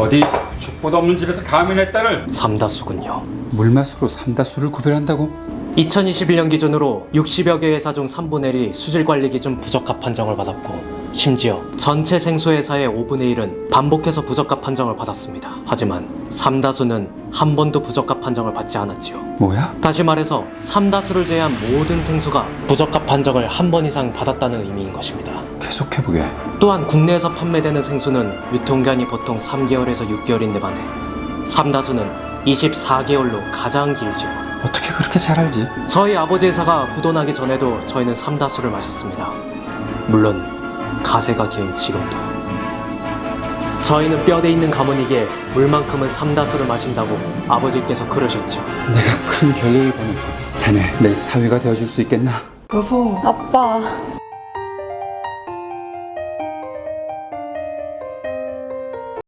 어디 죽보도 없는 집에서 감히 내 딸을 삼다수군요. 물맛으로 삼다수를 구별한다고? 2021년 기준으로 60여 개 회사 중 3분의 1이 수질 관리 기준 부적합 판정을 받았고 심지어 전체 생수 회사의 5분의 1은 반복해서 부적합 판정을 받았습니다. 하지만 삼다수는 한 번도 부적합 판정을 받지 않았지요. 뭐야? 다시 말해서 삼다수를 제외한 모든 생수가 부적합 판정을 한 번 이상 받았다는 의미인 것입니다. 계속해보게 또한 국내에서 판매되는 생수는 유통기한이 보통 3개월에서 6개월인데 반해 삼다수는 24개월로 가장 길죠. 어떻게 그렇게 잘 알지? 저희 아버지 회사가 부도나기 전에도 저희는 삼다수를 마셨습니다. 물론 가세가 기운 지금도. 저희는 뼈대 있는 가문이기에 물만큼은 삼다수를 마신다고 아버지께서 그러셨죠. 내가 큰 결례를 범했고 자네 내 사위가 되어줄 수 있겠나? 여보, 아빠,